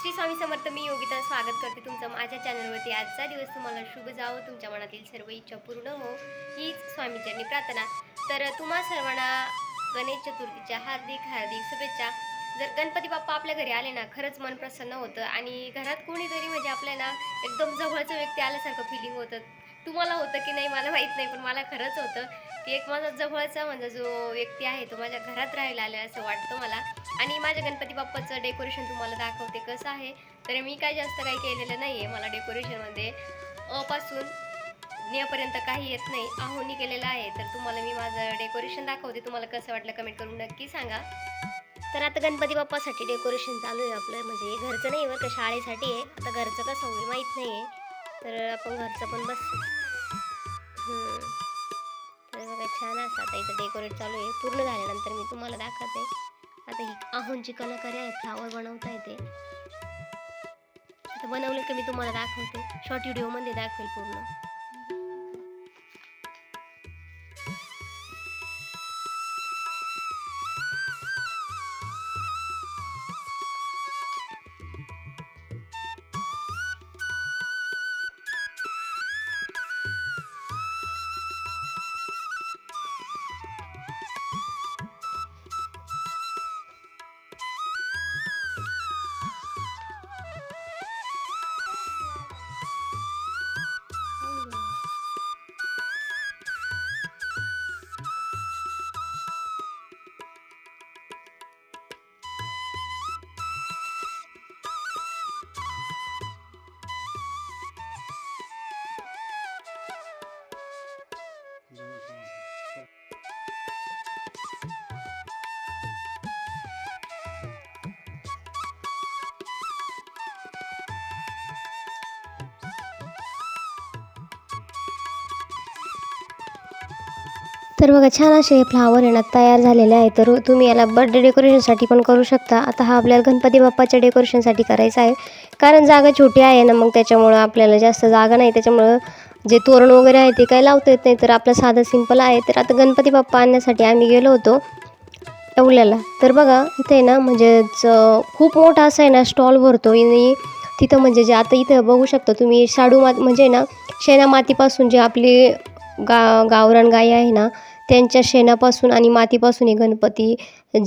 श्री स्वामी समर्थ मी योगिता स्वागत करते तुमचं माझ्या चॅनलवरती. आजचा दिवस तुम्हाला शुभ जावो. तुमच्या मनातील सर्व इच्छा पूर्ण हो हीच स्वामीचरणी प्रार्थना. तर तुम्हा सर्वांना गणेश चतुर्थीच्या हार्दिक हार्दिक शुभेच्छा. जर गणपती बाप्पा आपल्या घरी आले ना खरंच मन प्रसन्न होतं. आणि घरात कोणीतरी म्हणजे आपल्याला एकदम जवळचं व्यक्ती आल्यासारखं फिलिंग होतं. तुम्हाला होतं की नाही मला माहीत नाही पण मला खरंच होतं की एक माझा जवळचा म्हणजे जो व्यक्ती आहे तो माझ्या घरात राहायला आला असं वाटतं मला. आणि माझ्या गणपती बाप्पाचं डेकोरेशन तुम्हाला दाखवते कसं आहे. तर मी काय जास्त काही केलेलं नाही आहे मला डेकोरेशनमध्ये अपासून नेपर्यंत काही येत नाही आहोनी केलेलं आहे. तर तुम्हाला मी माझं डेकोरेशन दाखवते. तुम्हाला कसं वाटलं कमेंट करून नक्की सांगा. तर आता गणपती बाप्पासाठी डेकोरेशन चालू आहे आपलं. म्हणजे घरचं नाही बरं का शाळेसाठी आहे. आता घरचं कसं होईल माहीत नाही आहे तर आपण घरचं पण बस. तर बघा छान असं आता इथं डेकोरेट चालू आहे. पूर्ण झाल्यानंतर मी तुम्हाला दाखवते. आता ही आहोंची कलाकारी आहे फ्लावर बनवता येते. आता बनवलं की मी तुम्हाला दाखवते. शॉर्ट व्हिडिओमध्ये दाखवेल पूर्ण. तर बघा छान असे फ्लावर येणं तयार झालेले आहे. तर तुम्ही याला बर्थडे डेकोरेशनसाठी पण करू शकता. आता हा आपल्याला गणपती बाप्पाच्या डेकोरेशनसाठी करायचा आहे. कारण जागा छोटी आहे ना मग त्याच्यामुळं आपल्याला जास्त जागा नाही. त्याच्यामुळं जे तोरण वगैरे आहे ते काही लावता येत नाही. तर आपलं साधं सिंपल आहे. तर आता गणपती बाप्पा आणण्यासाठी आम्ही गेलो होतो येवल्याला तर बघा इथे ना म्हणजेच खूप मोठा असा आहे ना स्टॉल भरतो. आणि तिथं म्हणजे जे आता इथं बघू शकता तुम्ही शाडू मात म्हणजे ना शेणा मातीपासून जे आपली गा गावरान गाई आहे ना त्यांच्या शेणापासून आणि मातीपासून हे गणपती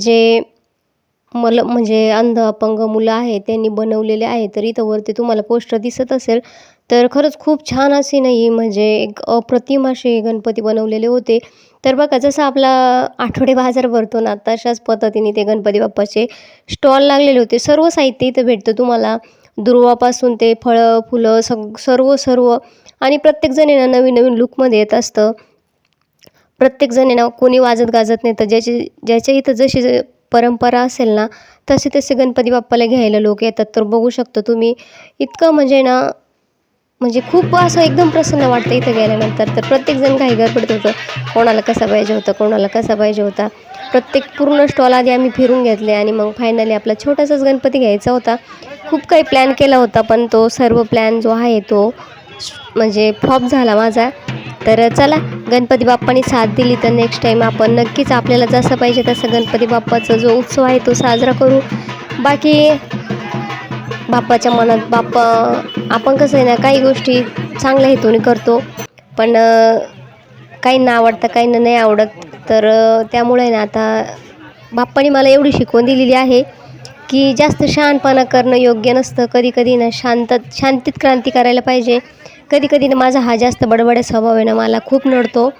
जे मल म्हणजे अंध अपंग मुलं आहेत त्यांनी बनवलेले आहे तर इथं वरती तुम्हाला पोस्टर दिसत असेल तर खरंच खूप छान असे नाही म्हणजे एक अप्रतिम असे गणपती बनवलेले होते. तर बघा जसं आपला आठवडे बाजार भरतो ना तशाच पद्धतीने ते गणपती बाप्पाचे स्टॉल लागलेले होते. सर्व साहित्य इथं भेटतं तुम्हाला. दुर्वापासून ते फळं फुलं सग सर्व सर्व. आणि प्रत्येकजण नवीन नवीन लुकमध्ये येत असतं. प्रत्येकजण आहे ना कोणी वाजत गाजत नाही. तर ज्याची ज्याच्या इथं जशी ज- परंपरा असेल ना तसे तसे गणपती बाप्पाला घ्यायला लोक येतात. तर बघू शकतो तुम्ही इतकं म्हणजे ना म्हणजे खूप असं एकदम प्रसन्न वाटतं इथं गेल्यानंतर. तर प्रत्येकजण काही गडबडत होतं कोणाला कसा पाहिजे होता कोणाला कसा पाहिजे होता. प्रत्येक पूर्ण स्टॉल आधी आम्ही फिरून घेतले आणि मग फायनली आपला छोटासाच गणपती घ्यायचा होता. खूप काही प्लॅन केला होता पण तो सर्व प्लॅन जो आहे तो म्हणजे फ्लॉप झाला माझा. तर चला गणपती बाप्पानी साथ दिली तर नेक्स्ट टाईम आपण नक्कीच आपल्याला जसं पाहिजे तसं गणपती बाप्पाचा जो उत्सव आहे तो साजरा करू. बाकी बाप्पाच्या मनात बाप्पा आपण कसं आहे ना काही गोष्टी चांगल्या हेतूने करतो पण काहींना आवडतं काहींना नाही आवडत तर त्यामुळे ना आता बाप्पाने मला एवढी शिकवण दिलेली आहे की जास्त शहाणपणा करणं योग्य नसतं. कधी कधी ना शांत शांतीत क्रांती करायला पाहिजे. कधी कधी ना माझा हा जास्त बडबड्या स्वभाव आहे ना मला खूप नडतो.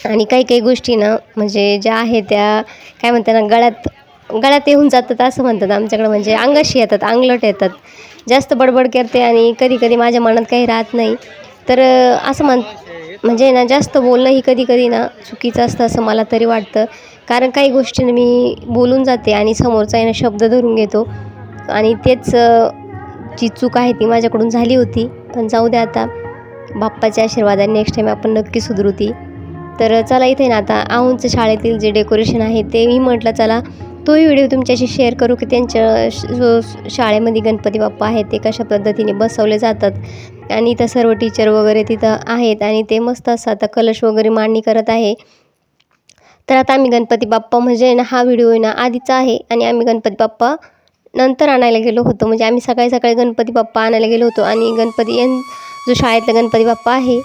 आणि काही काही गोष्टी ना म्हणजे ज्या आहे त्या काय म्हणतात ना गळ्यात गळ्यात येऊन जातात असं म्हणतात आमच्याकडं. म्हणजे अंगाशी येतात अंगलट येतात. जास्त बडबड करते आणि कधी कधी माझ्या मनात काही राहत नाही. तर असं म्हण म्हणजे ना जास्त बोलणं ही कधी कधी ना चुकीचं असतं असं मला तरी वाटतं. कारण काही गोष्टीनं मी बोलून जाते आणि समोरचा आहे ना शब्द धरून घेतो. आणि तेच जी चूक आहे ती माझ्याकडून झाली होती. पण जाऊ द्या आता. बाप्पाच्या आशीर्वादाने नेक्स्ट टाईम आपण नक्की सुधरू ती. तर चला इथे ना आता आऊंचं शाळेतील जे डेकोरेशन आहे ते मी म्हटलं चला. तोही व्हिडिओ तुमच्याशी शेअर करू की त्यांच्या जो शाळेमध्ये गणपती बाप्पा आहेत ते कशा पद्धतीने बसवले जातात. आणि इथं सर्व टीचर वगैरे तिथं आहेत आणि ते मस्त असं आता कलश वगैरे मांडणी करत आहे. तर आता आम्ही गणपती बाप्पा म्हणजे ना हा व्हिडिओ ना आधीचा आहे. आणि आम्ही गणपती बाप्पा नंतर आणायला गेलो होतो. म्हणजे आम्ही सकाळी सकाळी गणपती बाप्पा आणायला गेलो होतो आणि गणपती यां जो शाळेतला गणपती बाप्पा आहे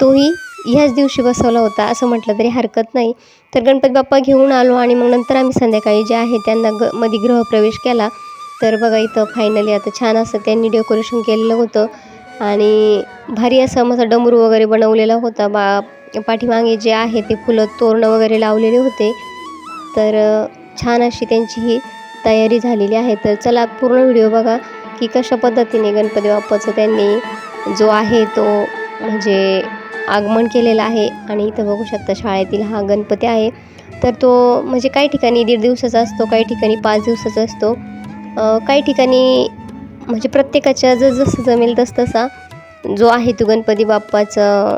तोही ह्याच दिवशी बसवला होता. असं म्हटलं तरी हरकत नाही. तर गणपती बाप्पा घेऊन आलो आणि मग नंतर आम्ही संध्याकाळी जे आहे त्यांना ग मध्ये गृहप्रवेश केला. तर बघा इथं फायनली आता छान असं त्यांनी डेकोरेशन केलेलं होतं. आणि भारी असं माझा डमरू वगैरे बनवलेला होता. बा पाठीमागे जे आहे ते फुलं तोरणं वगैरे लावलेले होते. तर छान अशी त्यांची ही तयारी झालेली आहे. तर चला पूर्ण व्हिडिओ बघा की कशा पद्धतीने गणपती बाप्पाचं त्यांनी जो आहे तो म्हणजे आगमन केलेलं आहे. आणि इथं बघू शकता शाळेतील हा गणपती आहे. तर तो म्हणजे काही ठिकाणी दीड दिवसाचा असतो काही ठिकाणी पाच दिवसाचा असतो. काही ठिकाणी म्हणजे प्रत्येकाच्या जस जसं जमेल तस तसा जो आहे तो गणपती बाप्पाचा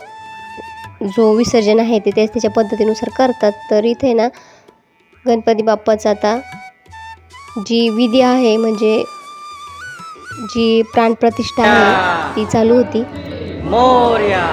जो विसर्जन आहे ते त्याच त्याच्या पद्धतीनुसार करतात. तर इथे ना गणपती बाप्पाचं आता जी विधी आहे म्हणजे जी प्राणप्रतिष्ठा आहे ती चालू होती. मोर्या.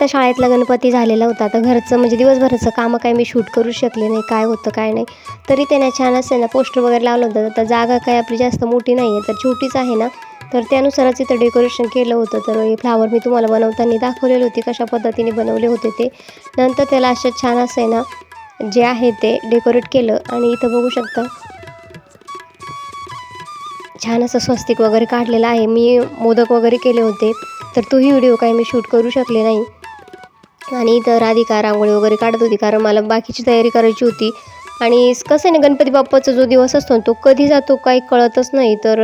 आता शाळेतला गणपती झालेला होता. तर घरचं म्हणजे दिवसभराचं कामं काय मी शूट करू शकले नाही काय होतं काय नाही. तरी त्याने छान असे ना पोस्टर वगैरे लावलं होतं. तर जागा काय आपली जास्त मोठी नाही आहे तर छोटीच आहे ना. तर त्यानुसारच इथं डेकोरेशन केलं होतं. तर हे फ्लावर मी तुम्हाला बनवताना दाखवलेले होते कशा पद्धतीने बनवले होते ते. नंतर त्याला असं छान असं आहे ना जे आहे ते डेकोरेट केलं आणि इथं बघू शकता. छान असं स्वस्तिक वगैरे काढलेलं आहे. मी मोदक वगैरे केले होते. तर तोही व्हिडिओ काही मी शूट करू शकले नाही. आणि इथं राधिका रांगोळी वगैरे काढत होती कारण मला बाकीची तयारी करायची होती. आणि कसं आहे ना गणपती बाप्पाचा जो दिवस असतो ना तो कधी जातो काही कळतच नाही. तर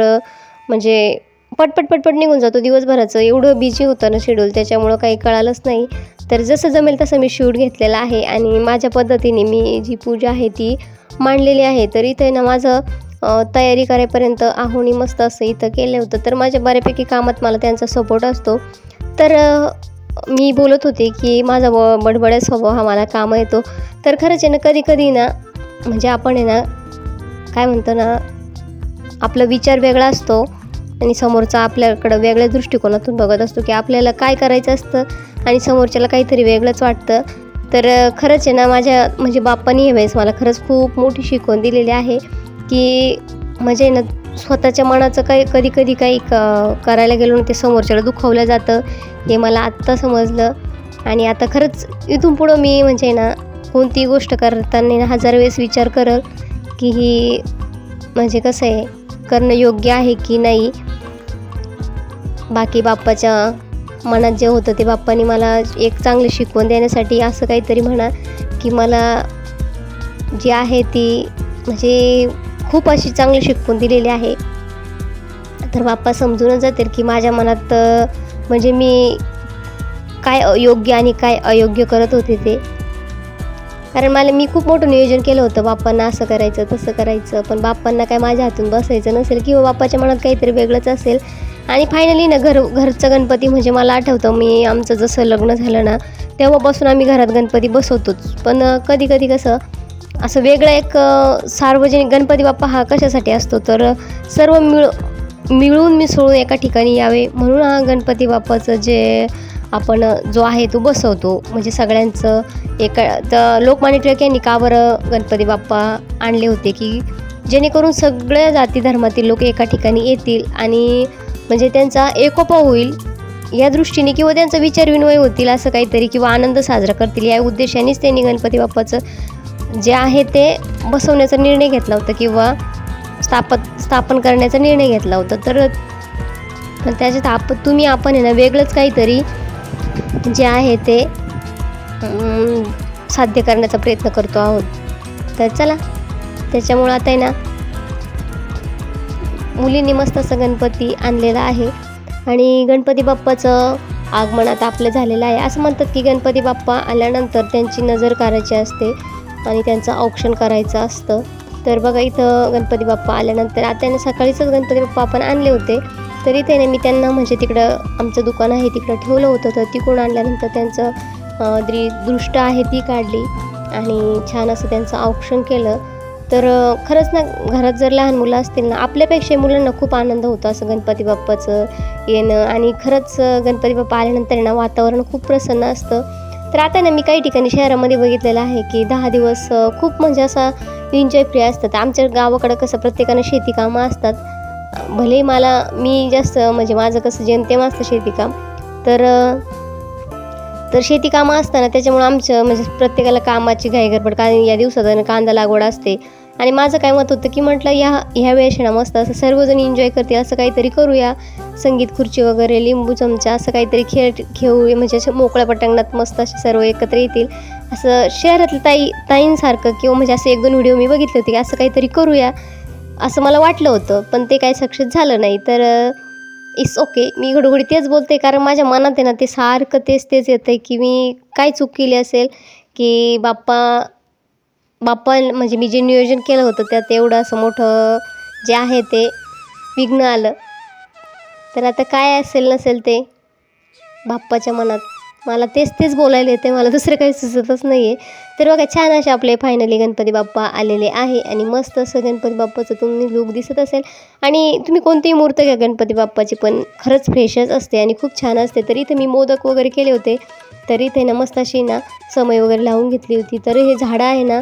म्हणजे पटपट पटपट निघून जातो दिवसभराचं. एवढं बिझी होतं ना शेड्यूल त्याच्यामुळं काही कळालंच नाही. तर जसं जमेल तसं मी शूट घेतलेला आहे. आणि माझ्या पद्धतीने मी जी पूजा आहे ती मांडलेली आहे. तर इथं ना माझं तयारी करायपर्यंत आहोनी मस्त असं इथं केलं होतं. तर माझ्या बऱ्यापैकी कामात मला त्यांचा सपोर्ट असतो. तर मी बोलत होते की माझा ब बडबड्या स्वभाव हा मला कामं येतो. तर खरंच आहे ना कधी कधी ना म्हणजे आपण आहे ना काय म्हणतो ना आपला विचार वेगळा असतो आणि समोरचा आपल्याकडं वेगळ्या दृष्टिकोनातून बघत असतो की आपल्याला काय करायचं असतं आणि समोरच्याला काहीतरी वेगळंच वाटतं. तर खरंच आहे ना माझ्या म्हणजे बाप्पानी वेळेस मला खरंच खूप मोठी शिकवण दिलेली आहे की म्हणजे ना स्वतःच्या मनाचं काही कधी कधी काही क करायला गेलो ना ते समोरच्याला दुखावलं जातं. हे मला आत्ता समजलं. आणि आता खरंच इथून पुढं मी म्हणजे ना कोणतीही गोष्ट करताना हजार वेळेस विचार करल की ही म्हणजे कसं आहे करणं योग्य आहे की नाही? बाकी बाप्पाच्या मनात जे होतं ते बाप्पाने मला एक चांगली शिकवण देण्यासाठी असं काहीतरी म्हणा की मला जी आहे ती म्हणजे खूप अशी चांगली शिकवून दिलेली आहे. तर बाप्पा समजूनच जातील की माझ्या मनात म्हणजे मी काय योग्य आणि काय अयोग्य करत होते ते. कारण मला मी खूप मोठं नियोजन केलं होतं बाप्पांना असं करायचं तसं करायचं पण बाप्पांना काय माझ्या हातून बसायचं नसेल किंवा बाप्पाच्या मनात काहीतरी वेगळंच असेल. आणि फायनली ना घर घरचं गणपती म्हणजे मला आठवतं मी आमचं जसं लग्न झालं ना तेव्हापासून आम्ही घरात गणपती बसवतोच. पण कधी कधी कसं असं वेगळं एक सार्वजनिक गणपती बाप्पा हा कशासाठी असतो? तर सर्व मिळ मिळून मिसळून एका ठिकाणी यावे म्हणून हा गणपती बाप्पाचं जे आपण जो आहे तो बसवतो. म्हणजे सगळ्यांचं एका तर लोकमान्य टिळक यांनी का बरं गणपती बाप्पा आणले होते की जेणेकरून सगळ्या जाती धर्मातील लोक एका ठिकाणी येतील आणि म्हणजे त्यांचा एकोपा होईल या दृष्टीने किंवा त्यांचा विचार विनिमय होतील असं काहीतरी किंवा आनंद साजरा करतील या उद्देशानेच त्यांनी गणपती बाप्पाचं जे आहे ते बसवण्याचा निर्णय घेतला होता किंवा स्थापत स्थापन करण्याचा निर्णय घेतला होता. तर त्याच्यात आप तुम्ही आपण आहे ना वेगळंच काहीतरी जे आहे ते साध्य करण्याचा प्रयत्न करतो आहोत. तर चला त्याच्यामुळं आता आहे ना मुलींनी मस्त असं गणपती आणलेला आहे. आणि गणपती बाप्पाचं आगमन आता आपलं झालेलं आहे. असं म्हणतात की गणपती बाप्पा आल्यानंतर त्यांची नजर करायची असते. आणि त्यांचं औक्षण करायचं असतं. तर बघा इथं गणपती बाप्पा आल्यानंतर आता त्यांना सकाळीच गणपती बाप्पा आपण आणले होते. तरी त्याने मी त्यांना म्हणजे तिकडं आमचं दुकान आहे तिकडं ठेवलं होतं. तर तिकडून आणल्यानंतर त्यांचं अं, द्री दृष्ट आहे ती काढली. आणि छान असं त्यांचं औक्षण केलं. तर खरंच ना घरात जर लहान मुलं असतील ना आपल्यापेक्षा मुलांना खूप आनंद होतो असं गणपती बाप्पाचं येणं. आणि खरंच गणपती बाप्पा आल्यानंतर ना वातावरण खूप प्रसन्न असतं. तर आता ना मी काही ठिकाणी शहरामध्ये बघितलेलं आहे की दहा दिवस खूप म्हणजे असा एन्जॉय फ्री असतात. आमच्या गावाकडं कसं प्रत्येकानं शेती कामं असतात. भले मला मी जास्त म्हणजे माझं कसं जेमतेम असतं शेतीकाम तर तर शेती कामं असताना त्याच्यामुळं आमचं म्हणजे प्रत्येकाला कामाची घाई गडबड. कारण या दिवसात कांदा लागवड असते. आणि माझं काय मत होतं की म्हटलं या ह्या वेळेस ना मस्त असं सर्वजण एन्जॉय करते असं काहीतरी करूया. संगीत खुर्ची वगैरे लिंबू चमचा असं काहीतरी खेळ खेळू म्हणजे असं मोकळ्या पटांगणात मस्त असे सर्व एकत्र येतील. असं शहरातलं ताई ताईंसारखं किंवा म्हणजे असं एक दोन व्हिडिओ मी बघितले होते की असं काहीतरी करूया. असं मला वाटलं होतं पण ते काही सक्सेस झालं नाही. तर इट्स ओके मी घडोघडी तेच बोलते कारण माझ्या मनात आहे ना ते सारखं तेच तेच येतं आहे की मी काय चूक केली असेल की बाप्पा बाप्पा म्हणजे मी जे नियोजन केलं होतं त्यात एवढं असं मोठं जे आहे ते विघ्न आलं. तर आता काय असेल नसेल ते बाप्पाच्या मनात. मला तेच तेच बोलायला येते मला दुसरं काही सुचतच नाही आहे तर बघा छान असे आपले फायनली गणपती बाप्पा आलेले आहे आणि मस्त असं गणपती बाप्पाचं तुम्ही लूक दिसत असेल. आणि तुम्ही कोणतीही मूर्त घ्या गणपती बाप्पाची पण खरंच फ्रेशच असते आणि खूप छान असते. तर इथे मी मोदक वगैरे केले होते तर इथे ना मस्त अशी ना समय वगैरे लावून घेतली होती. तर हे झाडं आहे ना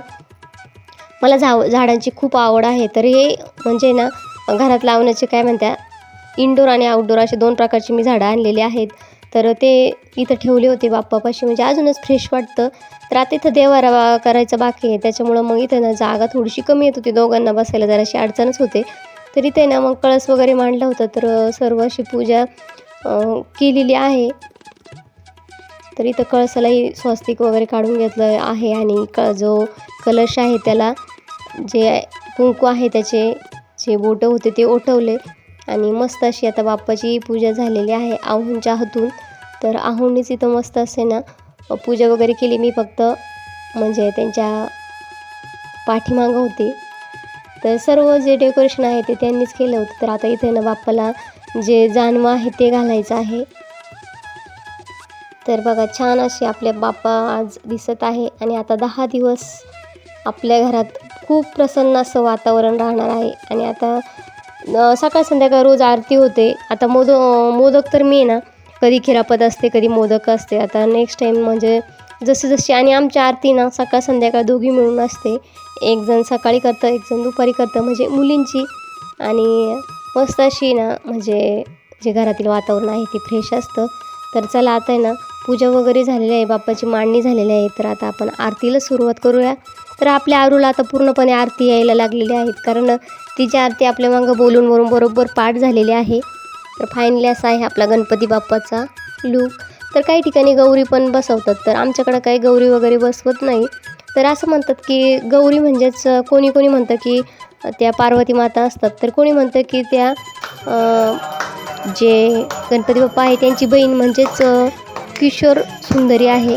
मला झाव झाडांची खूप आवड आहे. तर हे म्हणजे ना घरात लावण्याचे काय म्हणत्या इनडोर आणि आउटडोर असे दोन प्रकारची मी झाडं आणलेली आहेत. तर ते इथं ठेवले होते बाप्पापाशी. म्हणजे अजूनच फ्रेश वाटतं. तर आता इथं देवारा करायचं बाकी आहे. त्याच्यामुळं मग इथं ना जागा थोडीशी कमी येत होती. दोघांना बसायला जराशी अडचणच होते. तर इथे ना मग कळस वगैरे मांडलं होतं. तर सर्व अशी पूजा केलेली आहे. तर इथं कळसालाही स्वस्तिक वगैरे काढून घेतलं आहे आणि क जो कलश आहे त्याला जे कुंकू आहे त्याचे जे बोटं होते ते ओटवले आणि मस्त अशी आता बाप्पाची पूजा झालेली आहे आहुंच्या हातून. तर आहुंनीच इथं मस्त असे ना पूजा वगैरे केली. मी फक्त म्हणजे त्यांच्या पाठीमागं होती. तर सर्व जे डेकोरेशन आहे ते त्यांनीच केलं होतं. तर आता इथे ना बाप्पाला जे जानवं आहे ते घालायचं आहे. तर बघा छान अशी आपल्या बाप्पा आज दिसत आहे. आणि आता दहा दिवस आपल्या घरात खूप प्रसन्न असं वातावरण राहणार आहे. आणि आता सकाळ संध्याकाळ रोज आरती होते. आता मोद मोदक तर मी ना कधी खिरापत असते कधी मोदक असते. आता नेक्स्ट टाईम म्हणजे जसे जशी आणि आमची आरती ना सकाळ संध्याकाळ दोघी मिळून असते. एक जण सकाळी करतं एक जण दुपारी करतं. म्हणजे मुलींची आणि मस्त अशी ना म्हणजे जे घरातील वातावरण आहे ते फ्रेश असतं. तर चला आता आहे ना पूजा वगैरे झालेली आहे बाप्पाची मांडणी झालेली आहे. तर आता आपण आरतीला सुरुवात करूया. तर आपल्या आरूला आता पूर्णपणे आरती यायला लागलेली आहेत. कारण तिची आरती आपल्या मागं बोलून वरून बरोबर पाठ झालेली आहे. तर फायनली असा आहे आपला गणपती बाप्पाचा लूक तर काही ठिकाणी गौरी पण बसवतात. तर आमच्याकडं काही गौरी वगैरे बसवत नाही. तर असं म्हणतात की गौरी म्हणजेच कोणी कोणी म्हणतं की त्या पार्वती माता असतात. तर कोणी म्हणतं की त्या जे गणपती बाप्पा आहे त्यांची बहीण म्हणजेच किशोर सुंदरी आहे.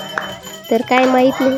तर काय माहीत नाही.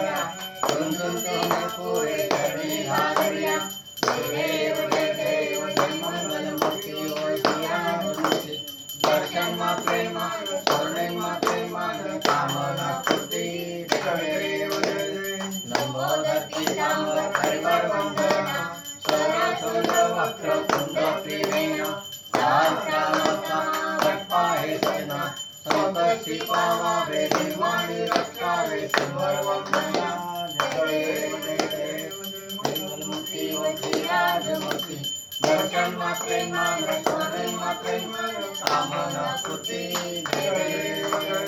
दर्शन मात्रे मान दर्शन मात्रे कामना पूर्ती जय देव जय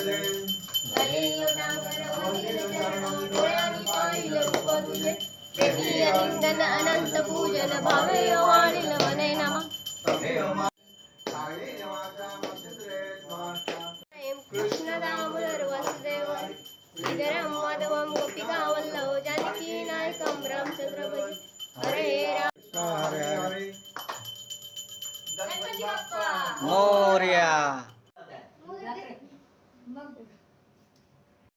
देव लिंगन अनंत पूजन भावे वाणील मने नम कृष्ण दामोदर वसुदेव श्रीधरम माधवम गोपिका वल्लभ जानकी नायकम रामचंद्र भज हरे राम। हरे हरे। गणपती बाप्पा। मोर्या।